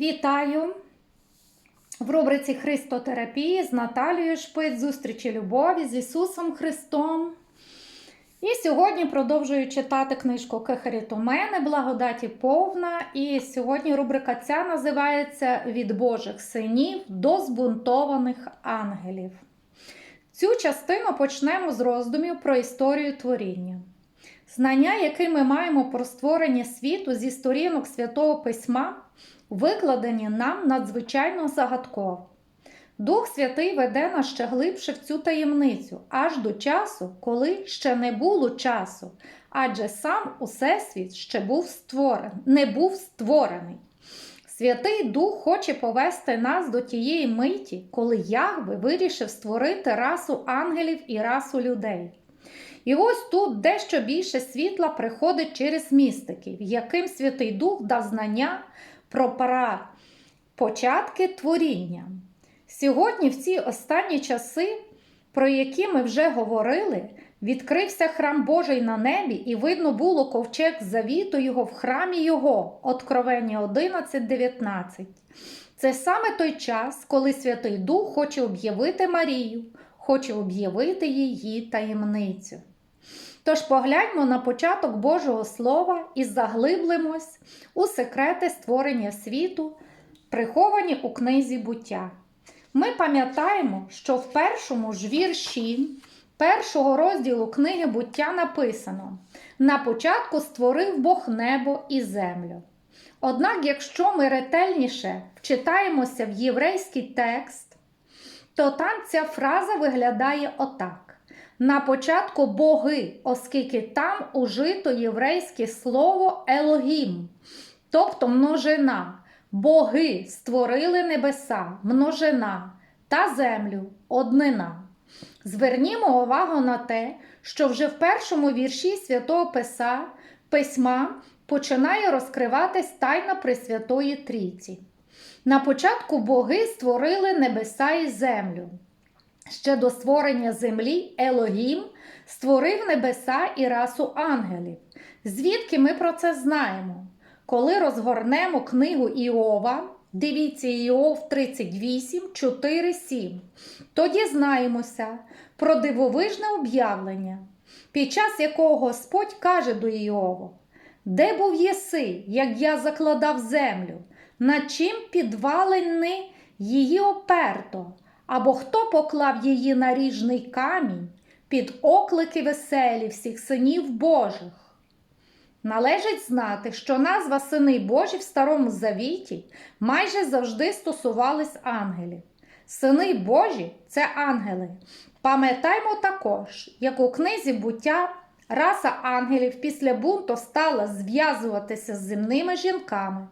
Вітаю в рубриці Христотерапії з Наталією Шпиць, зустрічі любові з Ісусом Христом. І сьогодні продовжую читати книжку Кехаріт у мене, благодаті повна. І сьогодні рубрика ця називається Від Божих синів до збунтованих ангелів. Цю частину почнемо з роздумів про історію творіння. Знання, які ми маємо про створення світу зі сторінок Святого Письма, викладені нам надзвичайно загадково. Дух Святий веде нас ще глибше в цю таємницю, аж до часу, коли ще не було часу, адже сам Усесвіт ще був створений, не був створений. Святий Дух хоче повести нас до тієї миті, коли Ягви вирішив створити расу ангелів і расу людей. І ось тут дещо більше світла приходить через містиків, яким Святий Дух дав знання про пора початки творіння. Сьогодні, в ці останні часи, про які ми вже говорили, відкрився храм Божий на небі, і видно було ковчег завіту його в храмі Його, Откровення 11.19. Це саме той час, коли Святий Дух хоче об'явити Марію, хоче об'явити її таємницю. Тож погляньмо на початок Божого Слова і заглиблимось у секрети створення світу, приховані у книзі буття. Ми пам'ятаємо, що в першому ж вірші першого розділу книги буття написано: на початку створив Бог небо і землю. Однак, якщо ми ретельніше вчитаємося в єврейський текст, то там ця фраза виглядає отак. На початку боги, оскільки там ужито єврейське слово Елогім, тобто множина. Боги створили небеса, множина та землю однина. Звернімо увагу на те, що вже в першому вірші святого Писа, письма починає розкриватись тайна Пресвятої Трійці. На початку боги створили небеса і землю. Ще до створення землі Елогім створив небеса і расу ангелів. Звідки ми про це знаємо? Коли розгорнемо книгу Іова, дивіться Іов 38, 4, 7, то дізнаємося про дивовижне об'явлення, під час якого Господь каже до Іова: Де був єси, як я закладав землю, над чим підвалені її оперто, або хто поклав її на ріжний камінь під оклики веселі всіх синів Божих? Належить знати, що назва Сини Божі в Старому Завіті майже завжди стосувались ангелів. Сини Божі це ангели. Пам'ятаймо також, як у книзі буття раса ангелів після бунту стала зв'язуватися з земними жінками.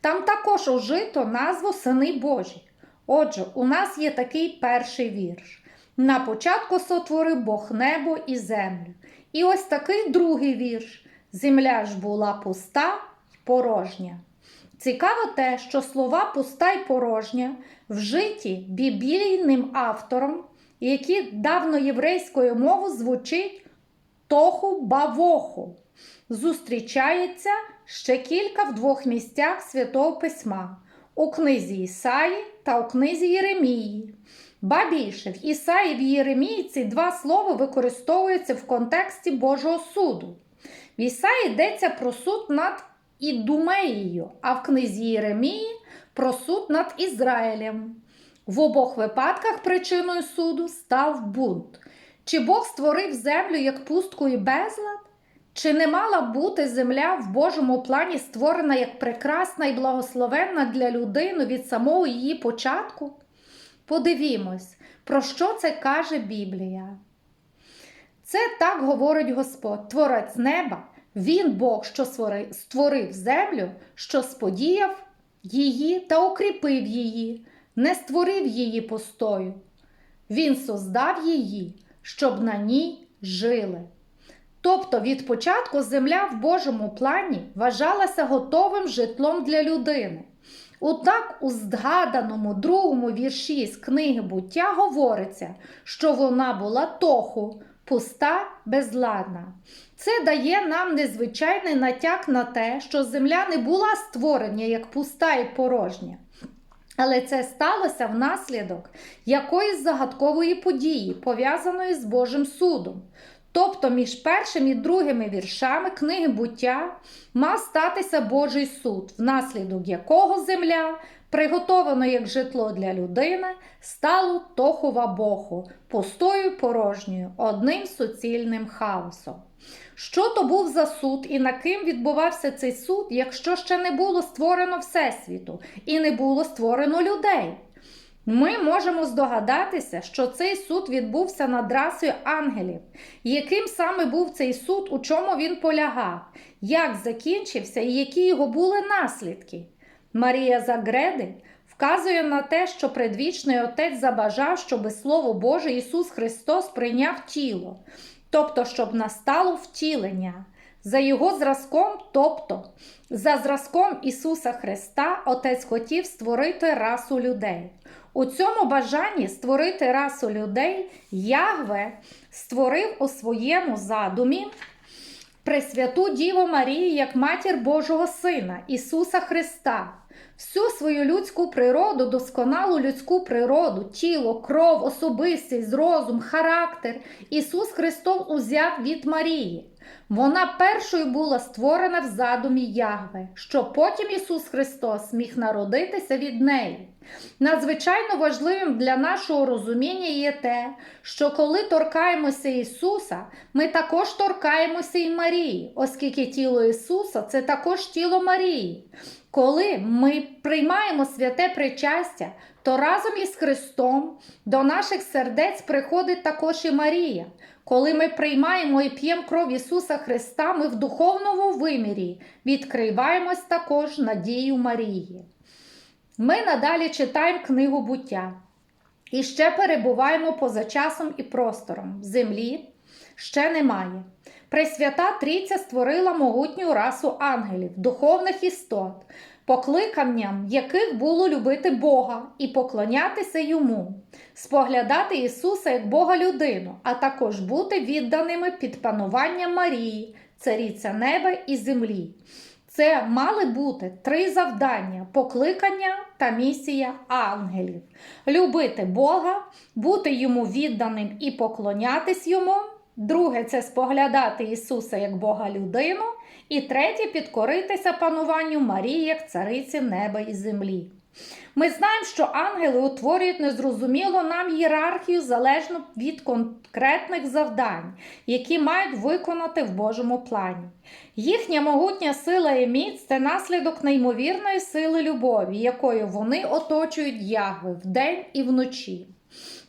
Там також ужито назву Сини Божі. Отже, у нас є такий перший вірш. На початку сотворив Бог небо і землю. І ось такий другий вірш. Земля ж була пуста й порожня. Цікаво те, що слова пуста й порожня вжиті біблійним автором, які давно єврейською мовою звучить тоху бавоху. Зустрічається ще кілька в двох місцях Святого Письма у книзі Ісаї та у книзі Єремії. Ба більше, в Ісаї в Єремії ці два слова використовуються в контексті Божого суду. В Ісаї йдеться про суд над Ідумеєю, а в книзі Єремії про суд над Ізраїлем. В обох випадках причиною суду став бунт. Чи Бог створив землю як пустку і безлад? Чи не мала бути земля в Божому плані створена як прекрасна і благословенна для людини від самого її початку? Подивімось, про що це каже Біблія. Це так говорить Господь, творець неба, Він Бог, що створив землю, що сподіяв її та укріпив її, не створив її постою. Він создав її, щоб на ній жили. Тобто від початку земля в Божому плані вважалася готовим житлом для людини. Отак у згаданому другому вірші з книги буття говориться, що вона була тоху, пуста, безладна. Це дає нам незвичайний натяк на те, що земля не була створення як пуста і порожня. Але це сталося внаслідок якоїсь загадкової події, пов'язаної з Божим судом. Тобто між першим і другими віршами книги буття мав статися Божий суд, внаслідок якого земля, приготована як житло для людини, стало тохова боху, пустою порожньою, одним суцільним хаосом. Що то був за суд і на ким відбувався цей суд, якщо ще не було створено Всесвіту і не було створено людей? Ми можемо здогадатися, що цей суд відбувся над расою ангелів. Яким саме був цей суд, у чому він полягав, як закінчився і які його були наслідки? Марія Загреди вказує на те, що предвічний Отець забажав, щоби Слово Боже Ісус Христос прийняв тіло, тобто, щоб настало втілення. За його зразком, тобто за зразком Ісуса Христа, Отець хотів створити расу людей. У цьому бажанні створити расу людей Ягве створив у своєму задумі Пресвяту Діву Марію як матір Божого Сина Ісуса Христа. Всю свою людську природу, досконалу людську природу, тіло, кров, особистість, розум, характер Ісус Христос узяв від Марії. Вона першою була створена в задумі Ягве, щоб потім Ісус Христос міг народитися від неї. Надзвичайно важливим для нашого розуміння є те, що коли торкаємося Ісуса, ми також торкаємося і Марії, оскільки тіло Ісуса це також тіло Марії. Коли ми приймаємо святе причастя, то разом із Христом до наших сердець приходить також і Марія. Коли ми приймаємо і п'ємо кров Ісуса Христа, ми в духовному вимірі відкриваємось також надію Марії. Ми надалі читаємо книгу буття і ще перебуваємо поза часом і простором. Землі ще немає. Пресвята Трійця створила могутню расу ангелів, духовних істот, покликанням яких було любити Бога і поклонятися йому, споглядати Ісуса як Бога людину, а також бути відданими під пануванням Марії, царіця неба і землі. Це мали бути три завдання: покликання та місія ангелів: любити Бога, бути йому відданим і поклонятись йому. Друге це споглядати Ісуса як Бога людину. І третє підкоритися пануванню Марії як цариці неба і землі. Ми знаємо, що ангели утворюють незрозуміло нам ієрархію залежно від конкретних завдань, які мають виконати в Божому плані. Їхня могутня сила і міць це наслідок неймовірної сили любові, якою вони оточують Ягви вдень і вночі.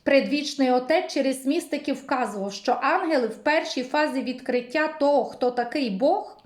Предвічний отець через містики вказував, що ангели в першій фазі відкриття того, хто такий Бог.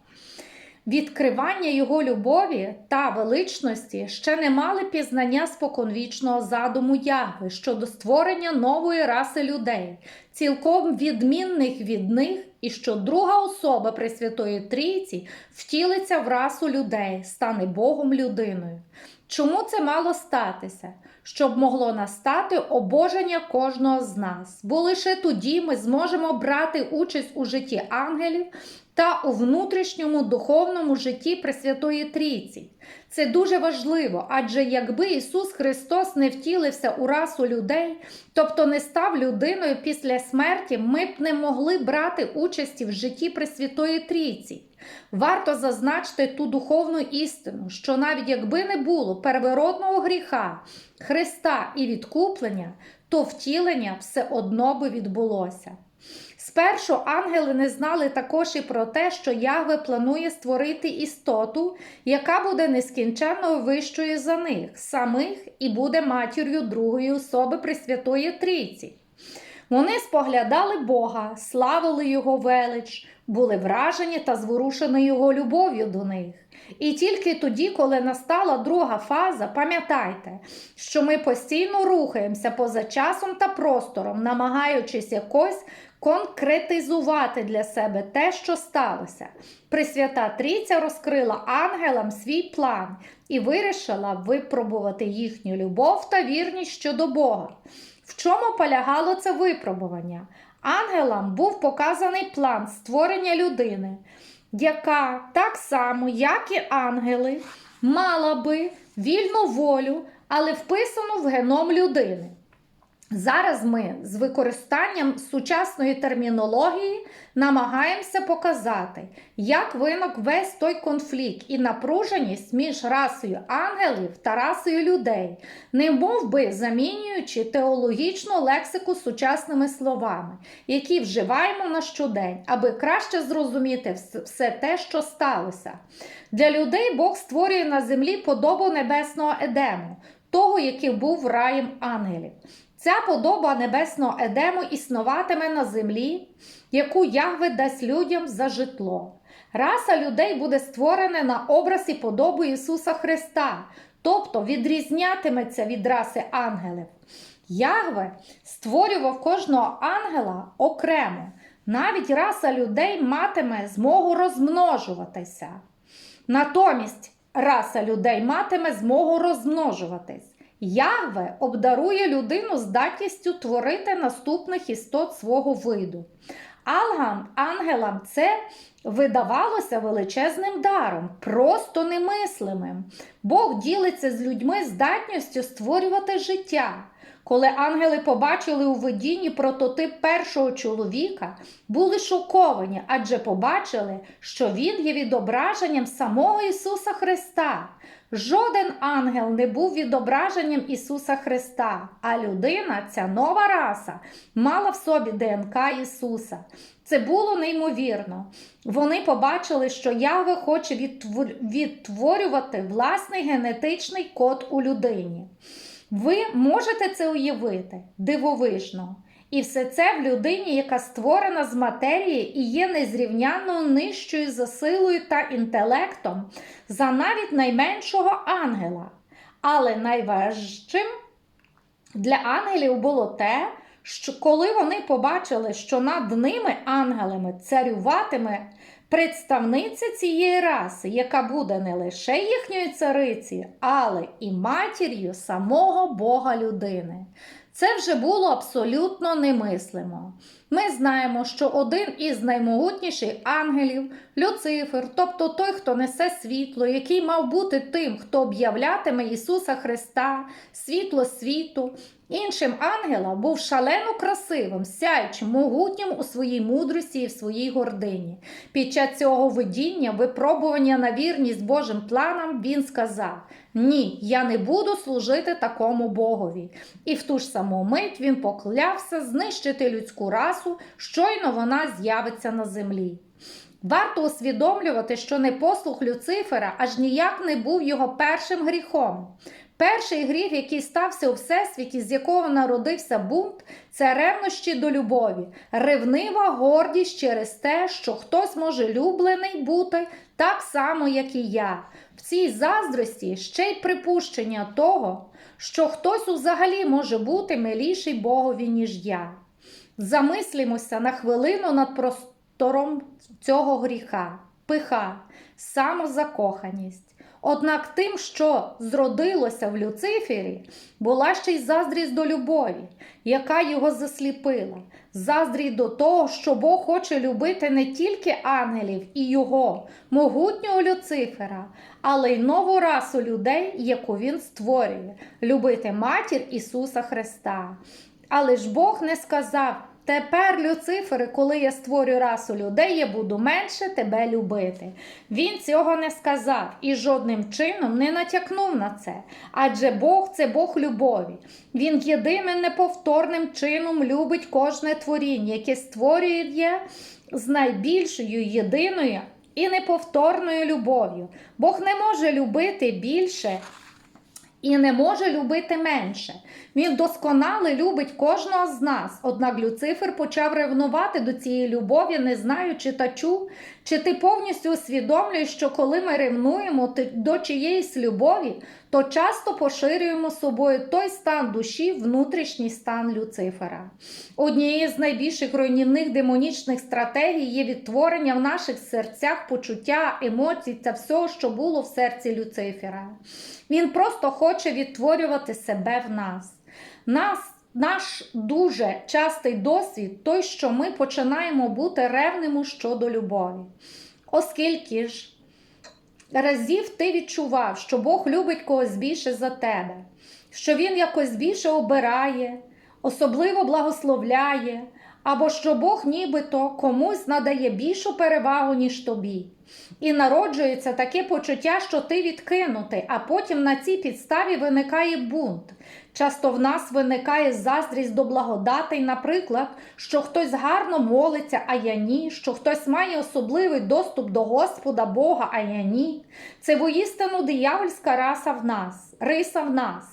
Відкривання його любові та величності ще не мали пізнання споконвічного задуму Ягви щодо створення нової раси людей, цілком відмінних від них, і що друга особа Пресвятої Трійці втілиться в расу людей, стане Богом людиною. Чому це мало статися? Щоб могло настати обоження кожного з нас, бо лише тоді ми зможемо брати участь у житті ангелів та у внутрішньому духовному житті Пресвятої Трійці. Це дуже важливо, адже якби Ісус Христос не втілився у расу людей, тобто не став людиною після смерті, ми б не могли брати участі в житті Пресвятої Трійці. Варто зазначити ту духовну істину, що навіть якби не було первородного гріха, Христа і відкуплення, то втілення все одно би відбулося. Спершу ангели не знали також і про те, що Ягве планує створити істоту, яка буде нескінченно вищою за них, самих і буде матір'ю другої особи Пресвятої Трійці. Вони споглядали Бога, славили Його велич, були вражені та зворушені Його любов'ю до них. І тільки тоді, коли настала друга фаза, пам'ятайте, що ми постійно рухаємося поза часом та простором, намагаючись якось конкретизувати для себе те, що сталося. Пресвята Трійця розкрила ангелам свій план і вирішила випробувати їхню любов та вірність щодо Бога. В чому полягало це випробування? ангелам був показаний план створення людини, яка так само, як і ангели, мала би вільну волю, але вписану в геном людини. Зараз ми з використанням сучасної термінології намагаємося показати, як виник весь той конфлікт і напруженість між расою ангелів та расою людей, не мов би замінюючи теологічну лексику сучасними словами, які вживаємо на щодень, аби краще зрозуміти все те, що сталося. Для людей Бог створює на землі подобу небесного Едему, того, який був раєм ангелів. Ця подоба небесного Едему існуватиме на землі, яку Ягве дасть людям за житло. Раса людей буде створена на образ і подобу Ісуса Христа, тобто відрізнятиметься від раси ангелів. Ягве створював кожного ангела окремо. Навіть раса людей матиме змогу розмножуватися. Натомість раса людей матиме змогу розмножуватись. Ягве обдарує людину здатністю творити наступних істот свого виду. Алгам, ангелам це видавалося величезним даром, просто немислимим. Бог ділиться з людьми здатністю створювати життя. Коли ангели побачили у видінні прототип першого чоловіка, були шоковані, адже побачили, що він є відображенням самого Ісуса Христа. Жоден ангел не був відображенням Ісуса Христа, а людина, ця нова раса, мала в собі ДНК Ісуса. Це було неймовірно. Вони побачили, що Яве хоче відтворювати власний генетичний код у людині. Ви можете це уявити дивовижно. І все це в людині, яка створена з матерії і є незрівнянно нижчою за силою та інтелектом за навіть найменшого ангела. Але найважчим для ангелів було те, що коли вони побачили, що над ними ангелами царюватиме представниця цієї раси, яка буде не лише їхньою царицею, але і матір'ю самого Бога людини. Це вже було абсолютно немислимо. Ми знаємо, що один із наймогутніших ангелів, Люцифер, тобто той, хто несе світло, який мав бути тим, хто об'являтиме Ісуса Христа, світло світу, іншим ангелам був шалено красивим, сяючим, могутнім у своїй мудрості і в своїй гордині. Під час цього видіння, випробування на вірність Божим планам, він сказав: Ні, я не буду служити такому Богові. І в ту ж саму мить він поклявся знищити людську расу, щойно вона з'явиться на землі. Варто усвідомлювати, що непослух Люцифера аж ніяк не був його першим гріхом. Перший гріх, який стався у всесвіті, з якого народився бунт, це ревнощі до любові, ревнива гордість через те, що хтось може люблений бути так само, як і я. В цій заздрості ще й припущення того, що хтось взагалі може бути миліший Богові, ніж я. Замислімося на хвилину над простором цього гріха, пиха, самозакоханість. Однак тим, що зродилося в Люцифері, була ще й заздрість до любові, яка його засліпила, заздрість до того, що Бог хоче любити не тільки ангелів і його, могутнього Люцифера, але й нову расу людей, яку він створює, любити матір Ісуса Христа. Але ж Бог не сказав. Тепер, Люцифери, коли я створю расу людей, я буду менше тебе любити. Він цього не сказав і жодним чином не натякнув на це. Адже Бог це Бог любові. Він єдиним неповторним чином любить кожне творіння, яке створює з найбільшою єдиною і неповторною любов'ю. Бог не може любити більше. І не може любити менше. Він досконало любить кожного з нас. Однак Люцифер почав ревнувати до цієї любові, не знаю, чи та чув, чи ти повністю усвідомлюєш, що коли ми ревнуємо до чиєїсь любові, то часто поширюємо собою той стан душі, внутрішній стан Люцифера. Однією з найбільших руйнівних демонічних стратегій є відтворення в наших серцях почуття, емоцій та всього, що було в серці Люцифера. Він просто хоче відтворювати себе в нас. Нас наш дуже частий досвід той, що ми починаємо бути ревними щодо любові. Оскільки ж разів ти відчував, що Бог любить когось більше за тебе, що Він якось більше обирає, особливо благословляє, або що Бог нібито комусь надає більшу перевагу, ніж тобі. І народжується таке почуття, що ти відкинутий, а потім на цій підставі виникає бунт. Часто в нас виникає заздрість до благодатей, наприклад, що хтось гарно молиться, а я ні, що хтось має особливий доступ до Господа Бога, а я ні. Це воістину диявольська раса в нас, риса в нас.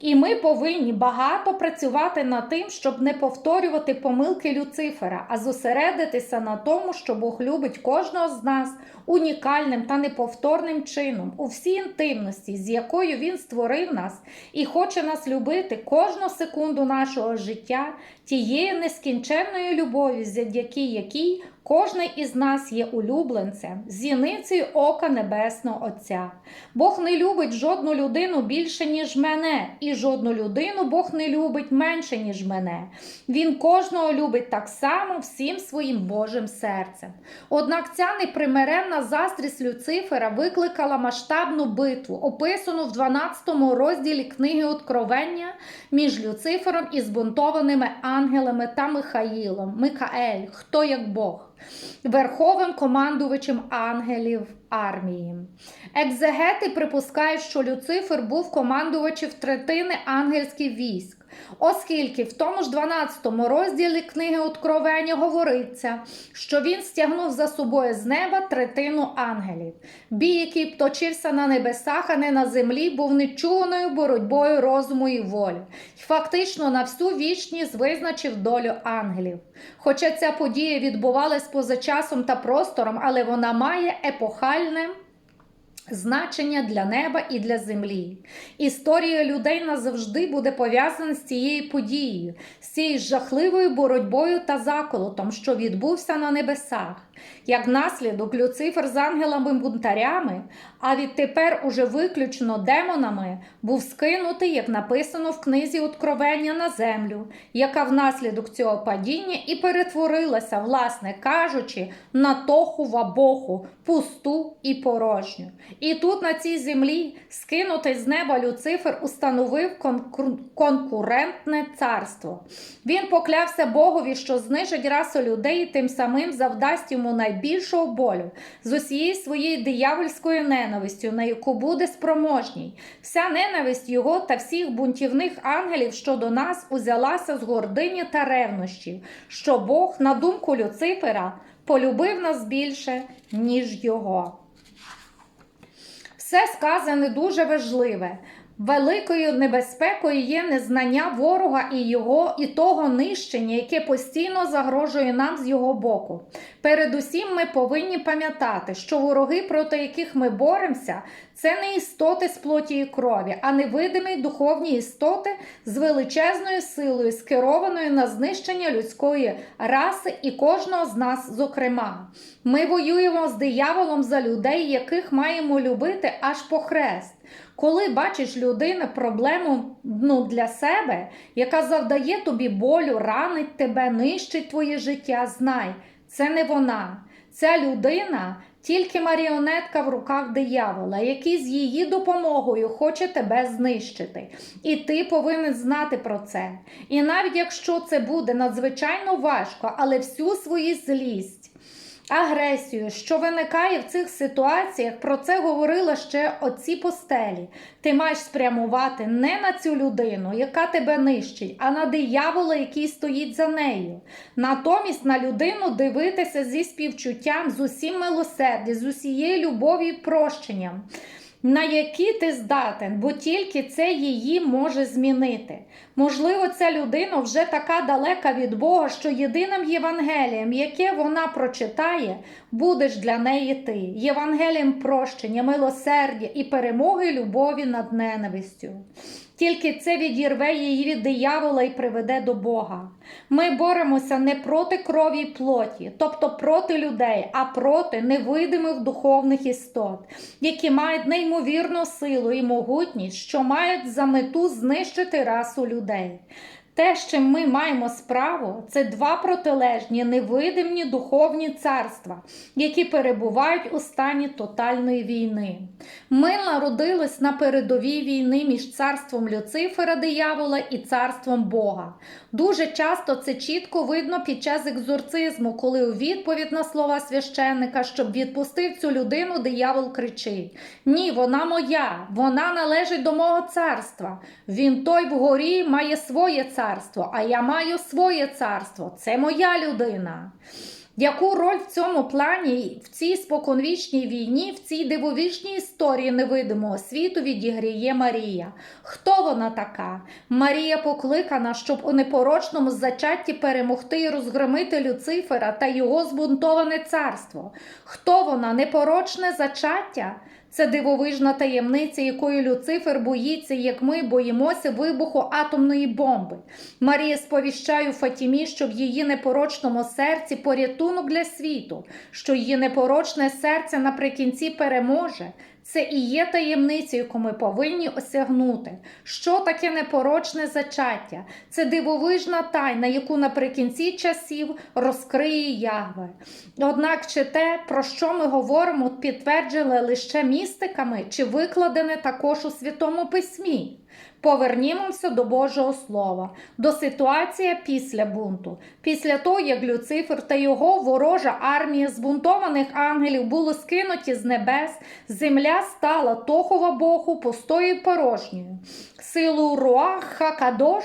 І ми повинні багато працювати над тим, щоб не повторювати помилки Люцифера, а зосередитися на тому, що Бог любить кожного з нас унікальним та неповторним чином, у всій інтимності, з якою Він створив нас і хоче нас любити кожну секунду нашого життя, тією нескінченною любов'ю, завдяки якій Кожний із нас є улюбленцем, зіницею ока Небесного Отця. Бог не любить жодну людину більше, ніж мене, і жодну людину Бог не любить менше, ніж мене. Він кожного любить так само всім своїм Божим серцем. Однак ця непримиренна заздрість Люцифера викликала масштабну битву, описану в 12 розділі книги Откровення між Люцифером і збунтованими ангелами та Михаїлом. Микаель, хто як Бог верховим командувачем ангелів армії. Екзегети припускають, що Люцифер був командувачем третини ангельських військ. Оскільки в тому ж 12 розділі книги Откровення говориться, що він стягнув за собою з неба третину ангелів. Бій, який точився на небесах, а не на землі, був нечуваною боротьбою розуму і волі, і фактично на всю вічність визначив долю ангелів. Хоча ця подія відбувалась поза часом та простором, але вона має епохальне. Значення для неба і для землі. Історія людей назавжди буде пов'язана з цією подією, з цією жахливою боротьбою та заколотом, що відбувся на небесах. Як наслідок, Люцифер з ангелами-бунтарями, а відтепер уже виключно демонами, був скинутий, як написано в книзі Откровення на землю, яка внаслідок цього падіння і перетворилася, власне кажучи, на тоху вабоху, пусту і порожню. І тут, на цій землі, скинутий з неба Люцифер установив конкур- конкурентне царство. Він поклявся Богові, що знижить расу людей тим самим завдасть йому найбільшого болю з усією своєю диявольською ненавистю, на яку буде спроможній. Вся ненависть його та всіх бунтівних ангелів щодо нас узялася з гордині та ревнощів, що Бог, на думку Люцифера, полюбив нас більше, ніж його. Все сказане дуже важливе. Великою небезпекою є незнання ворога і його, і того нищення, яке постійно загрожує нам з його боку. Передусім, ми повинні пам'ятати, що вороги, проти яких ми боремося, це не істоти з плоті і крові, а невидимі духовні істоти з величезною силою, скерованою на знищення людської раси і кожного з нас, зокрема. Ми воюємо з дияволом за людей, яких маємо любити аж по хрест. Коли бачиш людину проблему ну, для себе, яка завдає тобі болю, ранить тебе, нищить твоє життя, знай, це не вона. Ця людина тільки маріонетка в руках диявола, який з її допомогою хоче тебе знищити. І ти повинен знати про це. І навіть якщо це буде надзвичайно важко, але всю свою злість. Агресію, що виникає в цих ситуаціях, про це говорила ще оці постелі. Ти маєш спрямувати не на цю людину, яка тебе нищить, а на диявола, який стоїть за нею. Натомість на людину дивитися зі співчуттям, з усім милосердям, з усією любов'ю і прощенням. На які ти здатен, бо тільки це її може змінити. Можливо, ця людина вже така далека від Бога, що єдиним Євангелієм, яке вона прочитає, будеш для неї ти, Євангелієм прощення, милосердя і перемоги любові над ненавистю. Тільки це відірве її від диявола і приведе до Бога. Ми боремося не проти крові й плоті, тобто проти людей, а проти невидимих духовних істот, які мають неймовірну силу і могутність, що мають за мету знищити расу людей. 对。Те, з чим ми маємо справу, це два протилежні, невидимі духовні царства, які перебувають у стані тотальної війни. Ми народились на передовій війни між царством Люцифера диявола і царством Бога. Дуже часто це чітко видно під час екзорцизму, коли у відповідь на слова священника, щоб відпустив цю людину, диявол кричить: Ні, вона моя, вона належить до мого царства. Він той вгорі має своє царство, а я маю своє царство. Це моя людина. Яку роль в цьому плані, в цій споконвічній війні, в цій дивовижній історії невидимого світу відіграє Марія? Хто вона така? Марія покликана, щоб у непорочному зачатті перемогти і розгромити Люцифера та його збунтоване царство. Хто вона? Непорочне зачаття? Це дивовижна таємниця, якої Люцифер боїться, як ми боїмося вибуху атомної бомби. Марія сповіщає Фатімі, що в її непорочному серці порятунок для світу, що її непорочне серце наприкінці переможе. Це і є таємниця, яку ми повинні осягнути. Що таке непорочне зачаття? Це дивовижна тайна, яку наприкінці часів розкриє Ягве. Однак, чи те, про що ми говоримо, підтверджили лише містиками, чи викладене також у Святому Письмі? Повернімося до Божого Слова, до ситуації після бунту. Після того, як Люцифер та його ворожа армія збунтованих ангелів були скинуті з небес, земля стала тохова Богу пустою порожньою. Силу Руах Хакадош,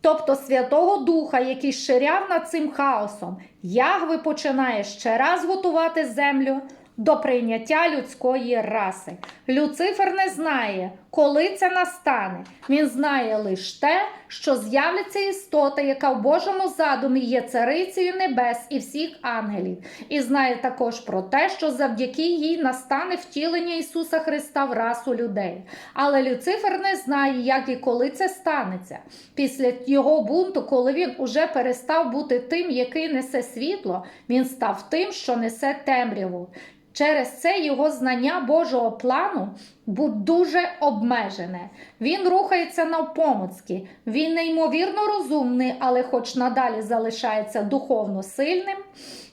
тобто Святого Духа, який ширяв над цим хаосом, Ягви починає ще раз готувати землю до прийняття людської раси. Люцифер не знає, коли це настане. Він знає лише те, що з'являться істота, яка в Божому задумі є царицею небес і всіх ангелів, і знає також про те, що завдяки їй настане втілення Ісуса Христа в расу людей. Але Люцифер не знає, як і коли це станеться. Після його бунту, коли він уже перестав бути тим, який несе світло, він став тим, що несе темряву. Через це його знання Божого плану буде дуже обмежене. Він рухається навпомоцьки, Він неймовірно розумний, але хоч надалі залишається духовно сильним,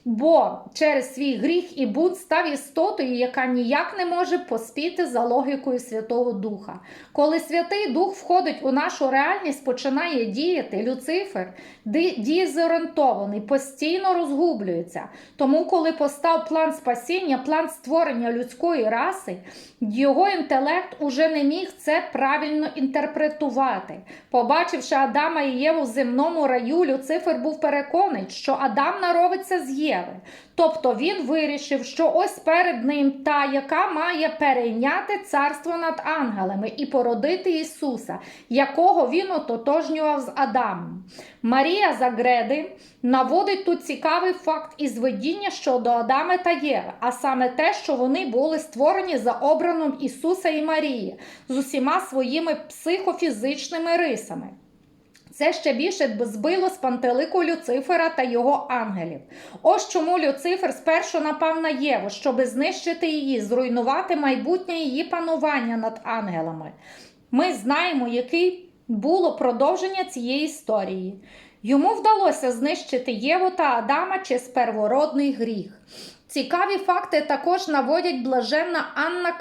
бо через свій гріх і бунт став істотою, яка ніяк не може поспіти за логікою Святого Духа. Коли Святий Дух входить у нашу реальність, починає діяти, Люцифер дізорієнтований, постійно розгублюється. Тому, коли постав план спасіння, план створення людської раси, його інтелект уже не міг це правильно інтерпретувати. Побачивши Адама і Єву в земному раю, Люцифер був переконаний, що Адам народиться з Єви. Тобто він вирішив, що ось перед ним та, яка має перейняти царство над ангелами і породити Ісуса, якого він ототожнював з Адамом. Марія Загреди наводить тут цікавий факт із видіння щодо Адама та Єви, а саме те, що вони були створені за обраном Ісуса і Марії з усіма своїми психофізичними рисами. Це ще більше збило з пантелику Люцифера та його ангелів. Ось чому Люцифер спершу напав на Єву, щоби знищити її, зруйнувати майбутнє її панування над ангелами. Ми знаємо, яке було продовження цієї історії. Йому вдалося знищити Єву та Адама через первородний гріх. Цікаві факти також наводять блаженна Анна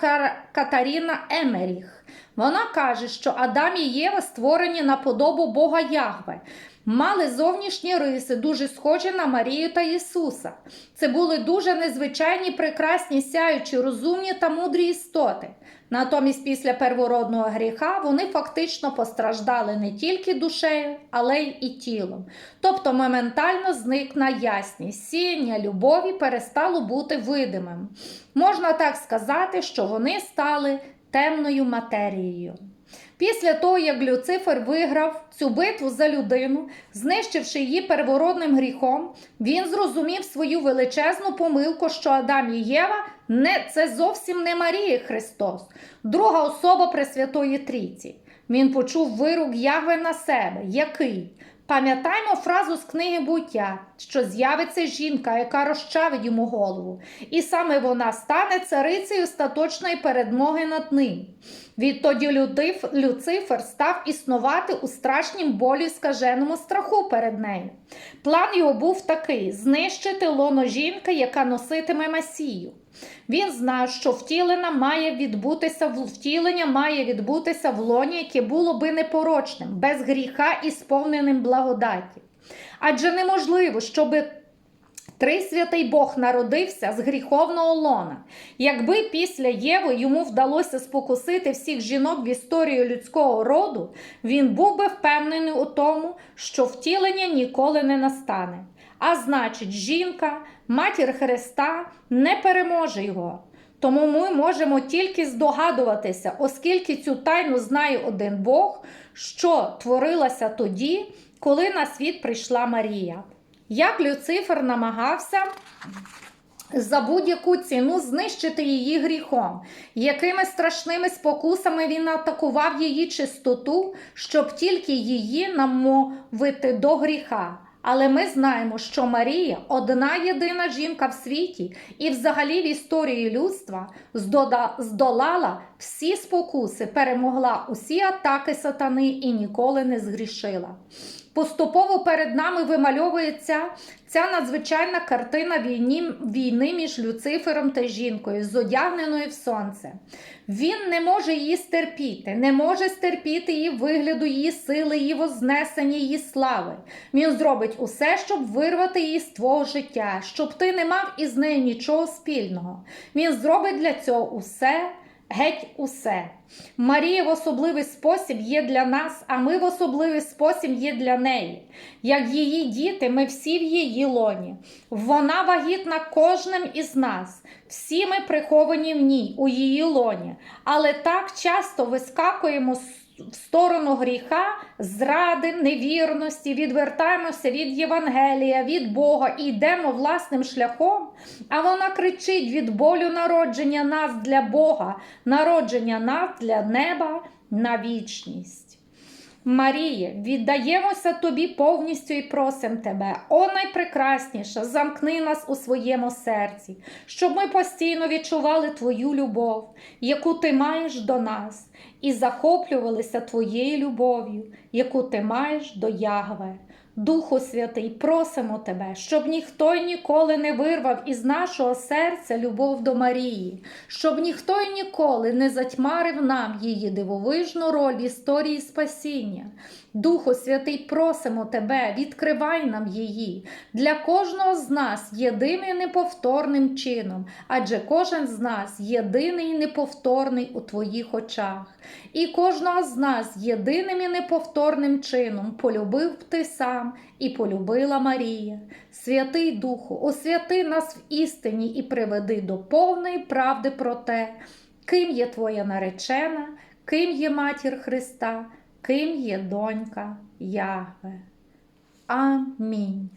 Катаріна Емеріх. Вона каже, що Адам і Єва створені на подобу Бога Ягве, мали зовнішні риси, дуже схожі на Марію та Ісуса. Це були дуже незвичайні, прекрасні, сяючі, розумні та мудрі істоти. Натомість, після первородного гріха вони фактично постраждали не тільки душею, але й і тілом. Тобто моментально зникна ясність, сіяння любові перестало бути видимим. Можна так сказати, що вони стали темною матерією. Після того, як Люцифер виграв цю битву за людину, знищивши її первородним гріхом, він зрозумів свою величезну помилку, що Адам і Єва не це зовсім не Марія Христос, друга особа Пресвятої Трійці. Він почув вирук Ягве на себе, який Пам'ятаємо фразу з книги буття, що з'явиться жінка, яка розчавить йому голову, і саме вона стане царицею остаточної передмоги над ним. Відтоді Люцифер став існувати у страшнім болі скаженому страху перед нею. План його був такий: знищити лоно жінки, яка носитиме Месію. Він знав, що втілення має відбутися втілення має відбутися в лоні, яке було би непорочним, без гріха і сповненим благодаті. Адже неможливо, щоб Трисвятий Бог народився з гріховного лона. Якби після Єви йому вдалося спокусити всіх жінок в історію людського роду, він був би впевнений у тому, що втілення ніколи не настане. А значить, жінка, матір Христа, не переможе його. Тому ми можемо тільки здогадуватися, оскільки цю тайну знає один Бог, що творилася тоді, коли на світ прийшла Марія. Як Люцифер намагався за будь-яку ціну знищити її гріхом, якими страшними спокусами він атакував її чистоту, щоб тільки її намовити до гріха. Але ми знаємо, що Марія одна єдина жінка в світі і взагалі в історії людства здолала всі спокуси, перемогла усі атаки сатани і ніколи не згрішила. Поступово перед нами вимальовується ця надзвичайна картина війні, війни між Люцифером та жінкою, зодягненою в сонце. Він не може її стерпіти, не може стерпіти її вигляду, її сили, її вознесення, її слави. Він зробить усе, щоб вирвати її з твого життя, щоб ти не мав із нею нічого спільного. Він зробить для цього усе. Геть усе. Марія в особливий спосіб є для нас, а ми в особливий спосіб є для неї. Як її діти, ми всі в її лоні. Вона вагітна кожним із нас. Всі ми приховані в ній, у її лоні. Але так часто вискакуємо з в сторону гріха, зради, невірності, відвертаємося від Євангелія, від Бога і йдемо власним шляхом. А вона кричить від болю народження нас для Бога, народження нас для неба на вічність. Маріє, віддаємося тобі повністю і просим тебе, о найпрекрасніша, замкни нас у своєму серці, щоб ми постійно відчували твою любов, яку ти маєш до нас, і захоплювалися твоєю любов'ю, яку ти маєш до Ягве. Духу Святий, просимо тебе, щоб ніхто ніколи не вирвав із нашого серця любов до Марії, щоб ніхто ніколи не затьмарив нам її дивовижну роль в історії спасіння. Духу Святий, просимо тебе, відкривай нам її для кожного з нас єдиним і неповторним чином, адже кожен з нас єдиний і неповторний у твоїх очах. І кожного з нас єдиним і неповторним чином полюбив б ти сам і полюбила Марія. Святий Духу, освяти нас в істині і приведи до повної правди про те, ким є твоя наречена, ким є матір Христа, ким є донька Ягве. Амінь.